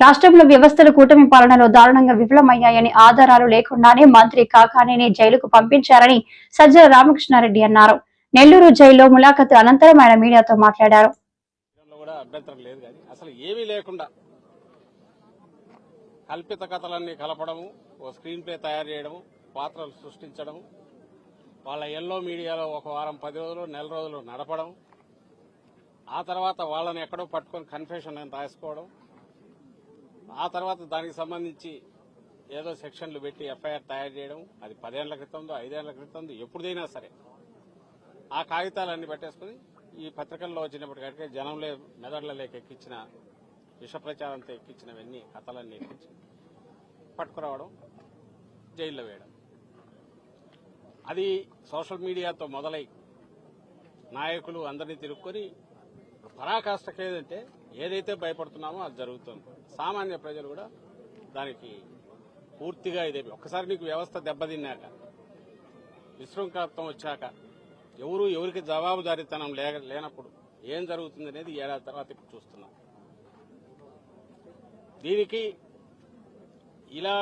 రాష్ట్రంలో వ్యవస్థలు కూటమి పాలనలో దారుణంగా విఫలమయ్యాయని ఆధారాలు లేకుండానే మంత్రి కాకానేని జైలుకు పంపించారని సజ్జల రామకృష్ణారెడ్డి అన్నారు. నెల్లూరు జైల్లో ములాఖతు అనంతరం ఆయన మీడియాతో మాట్లాడారు. కూడా అభ్యంతరం లేదు కానీ అసలు ఏమీ లేకుండా కల్పిత కథలన్నీ కలపడము ఓ స్క్రీన్ ప్లే తయారు చేయడము పాత్రలు సృష్టించడం వాళ్ళ ఎల్లో మీడియాలో ఒక వారం పది రోజులు నెల రోజులు నడపడం ఆ తర్వాత వాళ్ళని ఎక్కడో పట్టుకొని కన్ఫెషన్ అని రాసుకోవడం ఆ తర్వాత దానికి సంబంధించి ఏదో సెక్షన్లు పెట్టి ఎఫ్ఐఆర్ తయారు చేయడం అది పదేళ్ళ క్రితందో ఐదేళ్ళ క్రితందో ఎప్పుడైనా సరే. ఆ కాగితాలన్నీ పెట్టేసుకుని ఈ పత్రికల్లో వచ్చినప్పటికీ జనంలో మెదడులలోకి ఎక్కించిన విష ప్రచారంతో ఎక్కించినవన్నీ కథలన్నీ ఎక్కించి పట్టుకురావడం జైల్లో వేయడం. అది సోషల్ మీడియాతో మొదలై నాయకులు అందరినీ తిరుక్కొని పరాకాష్ఠకి ఏదంటే ఏదైతే భయపడుతున్నామో అది జరుగుతుంది. సామాన్య ప్రజలు కూడా దానికి పూర్తిగా ఇదే. ఒక్కసారి నీకు వ్యవస్థ దెబ్బతిన్నాక విశృంఖలత్వం వచ్చాక ఎవరు ఎవరికి జవాబుదారీతనం లేనప్పుడు ఏం జరుగుతుంది అనేది ఏడాది తర్వాత ఇప్పుడు చూస్తున్నాం. దీనికి ఇలా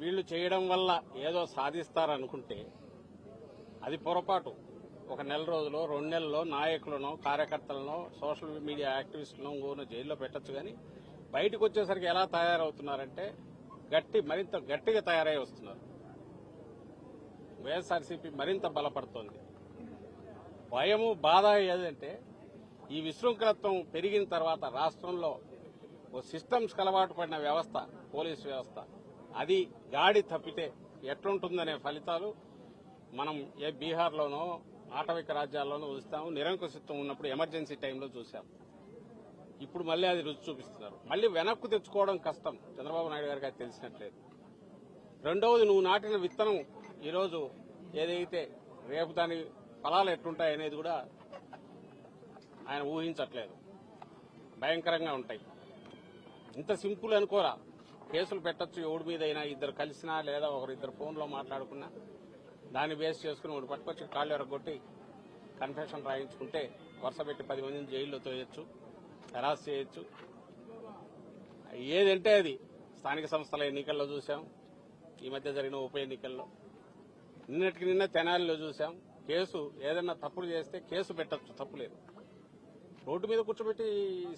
వీళ్ళు చేయడం వల్ల ఏదో సాధిస్తారనుకుంటే అది పొరపాటు. ఒక నెల రోజులో రెండు నెలల్లో నాయకులను కార్యకర్తలను సోషల్ మీడియా యాక్టివిస్టులను ఇంకోను జైల్లో పెట్టచ్చు కానీ బయటకు వచ్చేసరికి ఎలా తయారవుతున్నారంటే గట్టి మరింత గట్టిగా తయారై వస్తున్నారు. వైఎస్ఆర్సీపీ మరింత బలపడుతోంది. భయము బాధ ఏదంటే ఈ విశృంఖలత్వం పెరిగిన తర్వాత రాష్ట్రంలో ఓ సిస్టమ్స్ అలవాటు పడిన వ్యవస్థ పోలీస్ వ్యవస్థ. అది గాడి తప్పితే ఎట్లుంటుందనే ఫలితాలు మనం ఏ బీహార్లోనో ఆటవిక రాజ్యాల్లోనూ చూస్తాము నిరంకుశత్వం ఉన్నప్పుడు ఎమర్జెన్సీ టైంలో చూసాం ఇప్పుడు మళ్ళీ అది రుచి చూపిస్తున్నారు. మళ్ళీ వెనక్కు తెచ్చుకోవడం కష్టం. చంద్రబాబు నాయుడు గారికి అది తెలిసినట్లేదు. రెండవది నువ్వు నాటిన విత్తనం ఈరోజు ఏదైతే రేపు దాని ఫలాలు ఎట్లుంటాయి అనేది కూడా ఆయన ఊహించట్లేదు. భయంకరంగా ఉంటాయి. ఇంత సింపుల్ అనుకోరా. కేసులు పెట్టొచ్చు ఎవడి మీద అయినా ఇద్దరు కలిసినా లేదా ఒకరిద్దరు ఫోన్లో మాట్లాడుకున్నా. దాన్ని బేస్ చేసుకుని ఒకటి పట్టుకొచ్చి కాళ్ళు ఎరగొట్టి కన్ఫెషన్ రాయించుకుంటే వరుస పెట్టి పది మందిని జైల్లో తోయొచ్చు హెరాస్ చేయొచ్చు. ఏదంటే అది. స్థానిక సంస్థల ఎన్నికల్లో చూసాం ఈ మధ్య జరిగిన ఉప ఎన్నికల్లో. నిన్నటికి నిన్న తెనాలిలో చూసాం కేసు ఏదైనా తప్పులు చేస్తే కేసు పెట్టచ్చు తప్పు లేదు. రోడ్డు మీద కూర్చోబెట్టి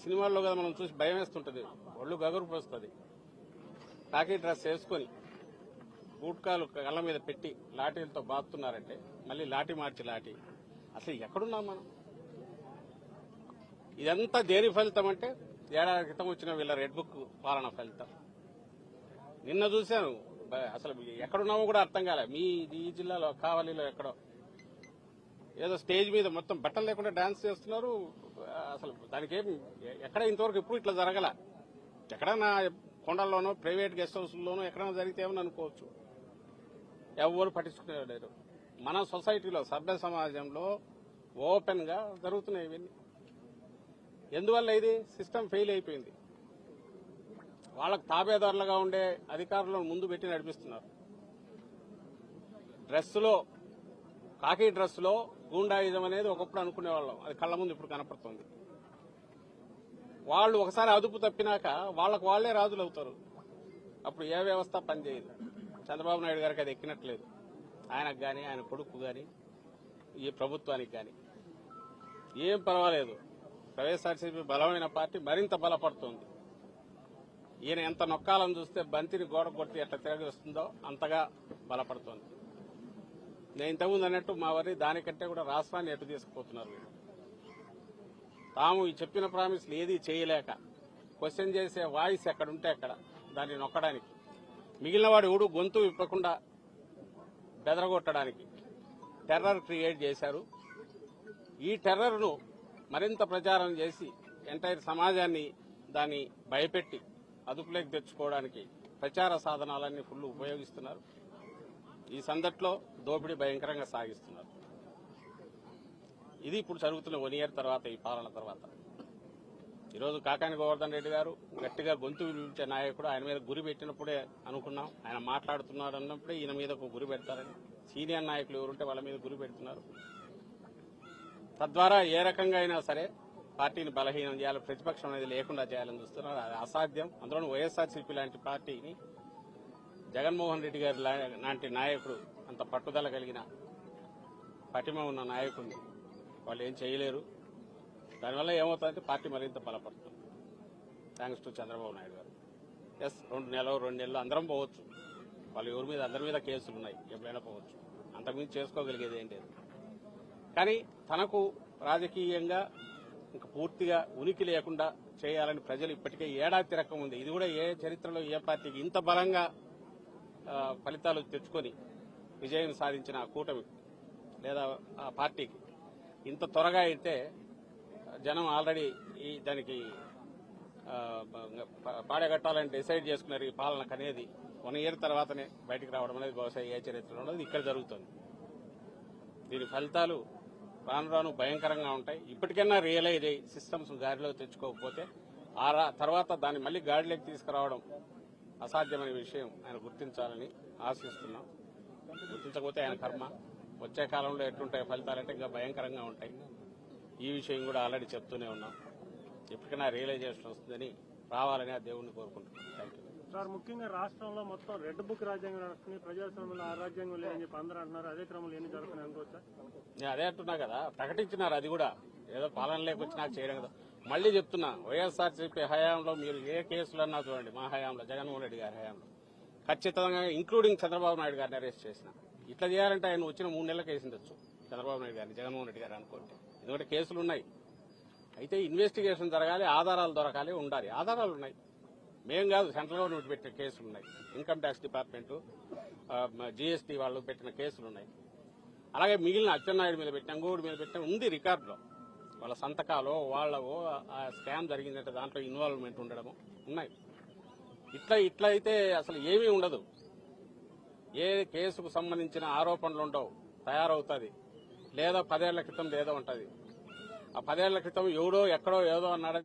సినిమాల్లో కదా మనం చూసి భయం వేస్తుంటుంది. ఒళ్ళు గగురు పోస్తుంది. కాకి డ్రెస్ వేసుకొని బూట్కాలు కళ్ళ మీద పెట్టి లాఠీలతో బాపుతున్నారంటే మళ్ళీ లాఠీ మార్చి లాఠీ. అసలు ఎక్కడున్నాం మనం? ఇదంతా దేని ఫలితం అంటే ఏడాది క్రితం వచ్చిన వీళ్ళ రెడ్ బుక్ పాలన ఫలితం. నిన్న చూశాను. అసలు ఎక్కడున్నామో కూడా అర్థం కాలే. మీ ఈ జిల్లాలో కావలిలో ఎక్కడో. ఏదో స్టేజ్ మీద మొత్తం బట్టలు లేకుండా డాన్స్ చేస్తున్నారు. అసలు దానికి ఏం ఎక్కడ ఇంతవరకు ఎప్పుడు ఇట్లా జరగల? ఎక్కడన్నా కొండల్లోనో ప్రైవేట్ గెస్ట్ హౌస్లోనో ఎక్కడైనా జరిగితే ఏమని అనుకోవచ్చు? ఎవరు పట్టించుకునేవారు మన సొసైటీలో సభ్య సమాజంలో ఓపెన్గా జరుగుతున్నాయి ఇవన్నీ. ఎందువల్ల ఇది? సిస్టమ్ ఫెయిల్ అయిపోయింది. వాళ్ళకు తాబేదారులుగా ఉండే అధికారులను ముందు పెట్టి నడిపిస్తున్నారు. డ్రెస్సులో కాకి డ్రెస్సులో గూండాయిజం అనేది ఒకప్పుడు అనుకునేవాళ్ళం. అది కళ్ళ ముందు ఇప్పుడు కనపడుతుంది. వాళ్ళు ఒకసారి అదుపు తప్పినాక వాళ్ళకు వాళ్ళే రాజులు అవుతారు అప్పుడు ఏ వ్యవస్థ పనిచేయదు. చంద్రబాబు నాయుడు గారికి అది ఎక్కినట్లేదు. ఆయనకు కానీ ఆయన కొడుకు కానీ ఈ ప్రభుత్వానికి కానీ ఏం పర్వాలేదు. వైఎస్ఆర్సీపీ బలమైన పార్టీ మరింత బలపడుతుంది. ఈయన ఎంత నొక్కాలని చూస్తే బంతిని గోడ కొట్టి ఎట్లా తిరగి వస్తుందో అంతగా బలపడుతోంది. నేను ఇంతకుముందు అన్నట్టు మా వారి దానికంటే కూడా రాష్ట్రాన్ని ఎటు తీసుకుపోతున్నారు తాము ఈ చెప్పిన ప్రామిస్లు ఏది చేయలేక క్వశ్చన్ చేసే వాయిస్ ఎక్కడ ఉంటే అక్కడ దాన్ని నొక్కడానికి. మిగిలిన వాడు ఎవడు గొంతు విప్పకుండా బెదరగొట్టడానికి టెర్రర్ క్రియేట్ చేశారు. ఈ టెర్రర్ను మరింత ప్రచారం చేసి ఎంటైర్ సమాజాన్ని దాన్ని భయపెట్టి అదుపులోకి తెచ్చుకోవడానికి ప్రచార సాధనాలన్నీ ఫుల్ ఉపయోగిస్తున్నారు. ఈ సందట్లో దోపిడీ భయంకరంగా సాగిస్తున్నారు. ఇది ఇప్పుడు జరుగుతున్న వన్ ఇయర్ తర్వాత ఈ పాలన తర్వాత. ఈరోజు కాకాని గోవర్ధన్ రెడ్డి గారు గట్టిగా గొంతు విలిచే నాయకుడు. ఆయన మీద గురి పెట్టినప్పుడే అనుకున్నాం. ఆయన మాట్లాడుతున్నాడు అన్నప్పుడే ఈయన మీద ఒక గురి పెడతారని. సీనియర్ నాయకులు ఎవరుంటే వాళ్ళ మీద గురి పెడుతున్నారు. తద్వారా ఏ రకంగా అయినా సరే పార్టీని బలహీనం చేయాలి ప్రతిపక్షం అనేది లేకుండా చేయాలని చూస్తున్నారు. అది అసాధ్యం. అందులో వైఎస్ఆర్సీపీ లాంటి పార్టీని జగన్మోహన్ రెడ్డి గారి లాంటి నాయకుడు అంత పట్టుదల కలిగిన పటిమ ఉన్న నాయకుడిని వాళ్ళు ఏం చేయలేరు. దానివల్ల ఏమవుతుందంటే పార్టీ మరింత బలపడుతుంది. థ్యాంక్స్ టు చంద్రబాబు నాయుడు గారు. ఎస్ రెండు నెలలు రెండు నెలలు అందరం పోవచ్చు. వాళ్ళు ఎవరి మీద అందరి మీద కేసులు ఉన్నాయి. ఎప్పుడైనా పోవచ్చు. అంతకుమించి చేసుకోగలిగేది ఏం లేదు. కానీ తనకు రాజకీయంగా ఇంకా పూర్తిగా ఉనికి లేకుండా చేయాలని ప్రజలు ఇప్పటికే ఏడాది తిరకం ఉంది. ఇది కూడా ఏ చరిత్రలో ఏ పార్టీకి ఇంత బలంగా ఫలితాలు తెచ్చుకొని విజయం సాధించిన ఆ కూటమి లేదా ఆ పార్టీకి. ఇంత త్వరగా అయితే జనం ఆల్రెడీ ఈ దానికి పాడగట్టాలని డిసైడ్ చేసుకున్నారు ఈ పాలనకు అనేది వన్ ఇయర్ తర్వాతనే బయటికి రావడం అనేది బహుశా ఏ చరిత్రలో ఉండదు. ఇక్కడ జరుగుతుంది. దీని ఫలితాలు రాను రాను భయంకరంగా ఉంటాయి. ఇప్పటికైనా రియలైజ్ అయ్యి సిస్టమ్స్ గాడిలో తెచ్చుకోకపోతే ఆ తర్వాత దాన్ని మళ్ళీ గాడిలోకి తీసుకురావడం అసాధ్యమైన విషయం ఆయన గుర్తించాలని ఆశిస్తున్నాం. గుర్తించకపోతే ఆయన కర్మ. వచ్చే కాలంలో ఎట్లుంటాయి ఫలితాలంటే ఇంకా భయంకరంగా ఉంటాయి. ఈ విషయం కూడా ఆల్రెడీ చెప్తూనే ఉన్నాం. ఎప్పటికైనా రియలైజేషన్ వస్తుందని రావాలని ఆ దేవుణ్ణి కోరుకుంటున్నాం. థ్యాంక్ యూ సార్ ముఖ్యంగా రాష్ట్రంలో మొత్తం రెడ్ బుక్ రాజ్యాంగం నడుస్తుంది ప్రజాస్వామ్యంలో ఆ రాజ్యాంగం లేదని చెప్పి అందరూ అంటున్నారు. అదే క్రమంలో ఎన్ని జరుగుతున్నాయి అనుకోవచ్చా నేను అదే అంటున్నా కదా ప్రకటించినారు అది కూడా. ఏదో పాలన లేకొచ్చినాక చేయడం కదా. మళ్ళీ చెప్తున్నా వైఎస్ఆర్సీపీ హయాంలో మీరు ఏ కేసులన్నా చూడండి మా హయాంలో జగన్మోహన్ రెడ్డి గారి హయాంలో. ఖచ్చితంగా ఇంక్లూడింగ్ చంద్రబాబు నాయుడు గారిని అరెస్ట్ చేసిన. ఇట్లా చేయాలంటే ఆయన వచ్చిన మూడు నెలలకు వేసిండొచ్చు చంద్రబాబు నాయుడు గారిని జగన్మోహన్ రెడ్డి గారు అనుకోండి. ఎందుకంటే కేసులు ఉన్నాయి. అయితే ఇన్వెస్టిగేషన్ జరగాలి ఆధారాలు దొరకాలి ఉండాలి. ఆధారాలు ఉన్నాయి. మేం కాదు సెంట్రల్ గవర్నమెంట్ పెట్టిన కేసులు ఉన్నాయి. ఇన్కమ్ ట్యాక్స్ డిపార్ట్మెంట్ జీఎస్టీ వాళ్ళు పెట్టిన కేసులు ఉన్నాయి. అలాగే మిగిలిన అచ్చెన్నాయుడు మీద పెట్టిన అంగూడి మీద పెట్టిన ఉంది రికార్డులో. వాళ్ళ సంతకాలు వాళ్ళవో ఆ స్కామ్ జరిగిందంటే దాంట్లో ఇన్వాల్వ్మెంట్ ఉండడము ఉన్నాయి. ఇట్లా ఇట్లా అయితే అసలు ఏమీ ఉండదు. ఏ కేసుకు సంబంధించిన ఆరోపణలు ఉండవు. తయారవుతుంది. లేదా పదేళ్ళ క్రితం ఏదో ఉంటుంది. ఆ పదేళ్ళ క్రితం ఎవడో ఎక్కడో ఏదో అన్నాడు.